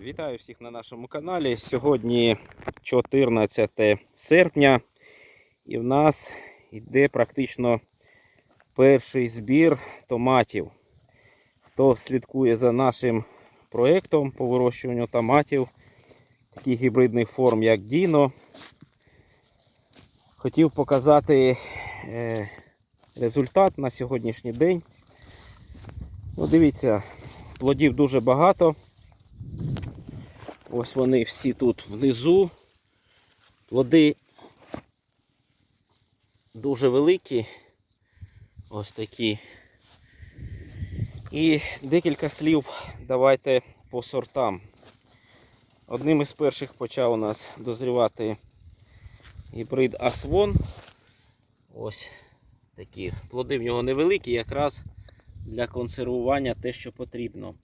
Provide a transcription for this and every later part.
Вітаю всіх на нашому каналі. Сьогодні 14 серпня і в нас йде практично перший збір томатів. Хто слідкує за нашим проєктом по вирощуванню томатів, таких гібридних форм, як Діно, хотів показати е, результат на сьогоднішній день. Ну, дивіться, плодів дуже багато. Ось вони всі тут внизу. Плоди дуже великі. Ось такі. І декілька слів давайте по сортам. Одним із перших почав у нас дозрівати гібрид Асвон. Ось такі. Плоди в нього невеликі, якраз для консервування те, що потрібно.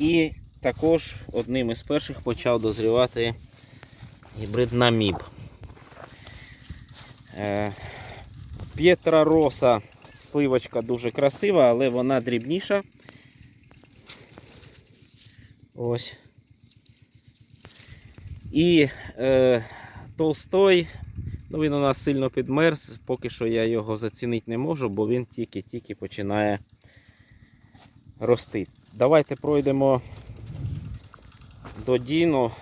І також одним із перших почав дозрівати гібрид Наміб. Е, П'єтра Роса сливочка дуже красива, але вона дрібніша. Ось. І е, Толстой, ну він у нас сильно підмерз, поки що я його зацінити не можу, бо він тільки-тільки починає рости. Давайте пройдемо до Діно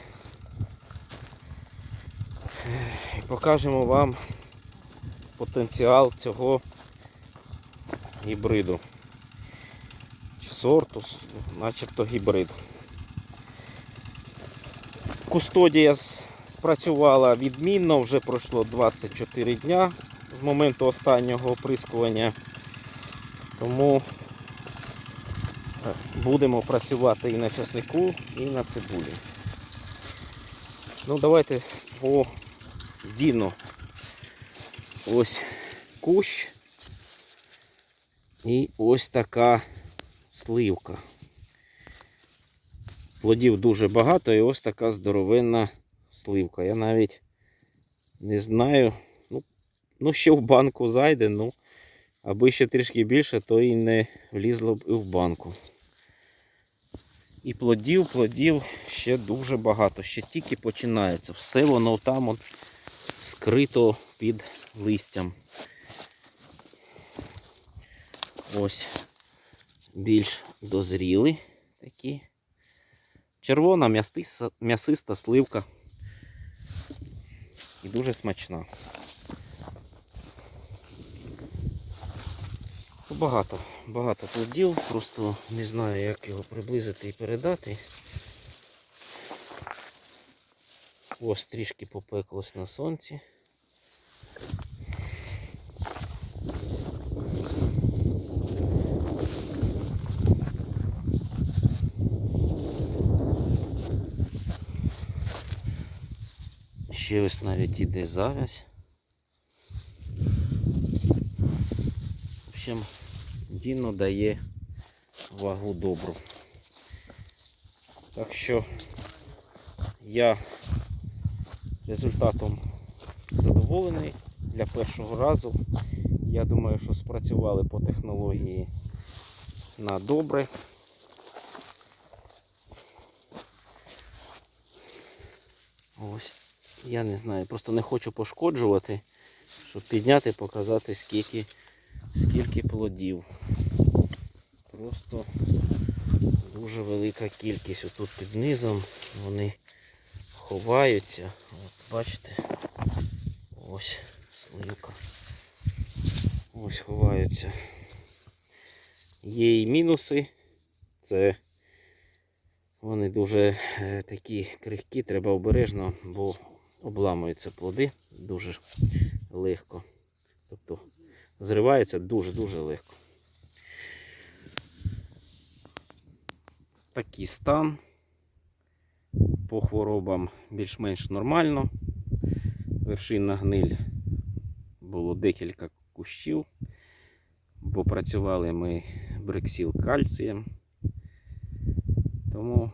покажемо вам потенціал цього гібриду. Чи сорту, начебто гібрид. Кустодія спрацювала відмінно, вже пройшло 24 дня з моменту останнього оприскування. Тому будемо працювати і на часнику, і на цибулі. Ну, давайте по Діно. Ось кущ. І ось така сливка. Плодів дуже багато і ось така здоровенна сливка. Я навіть не знаю. Ну, ну ще в банку зайде, ну, аби ще трішки більше, то і не влізло б і в банку. І плодів, плодів ще дуже багато. Ще тільки починається. Все воно там от скрито під листям. Ось більш дозріли такі. Червона м'ясиста, сливка. І дуже смачна. Багато, багато плодів, просто не знаю, як його приблизити і передати. Ось трішки попеклось на сонці. Ще ось навіть іде завязь. Общем, Діно дає вагу добру. Так що я результатом задоволений для першого разу. Я думаю, що спрацювали по технології на добре. Ось, я не знаю, просто не хочу пошкоджувати, щоб підняти, показати скільки, скільки плодів. Просто дуже велика кількість. Отут під низом вони ховаються. От бачите, ось сливка. Ось ховаються. Є і мінуси. Це вони дуже е, такі крихкі, треба обережно, бо обламуються плоди дуже легко. Тобто зриваються дуже-дуже легко. Такий стан по хворобам більш-менш нормально. Вершинна гниль було декілька кущів, бо працювали ми брексіл кальцієм. Тому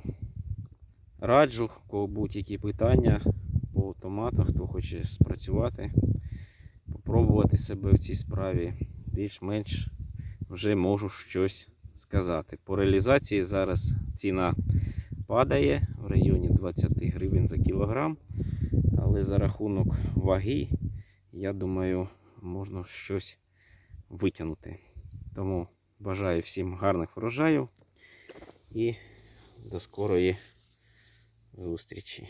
раджу, в кого будь-які питання по томатах, хто хоче спрацювати, попробувати себе в цій справі. Більш-менш вже можу щось сказати. По реалізації зараз ціна падає в районі 20 гривень за кілограм. Але за рахунок ваги, я думаю, можна щось витягнути. Тому бажаю всім гарних врожаїв і до скорої зустрічі.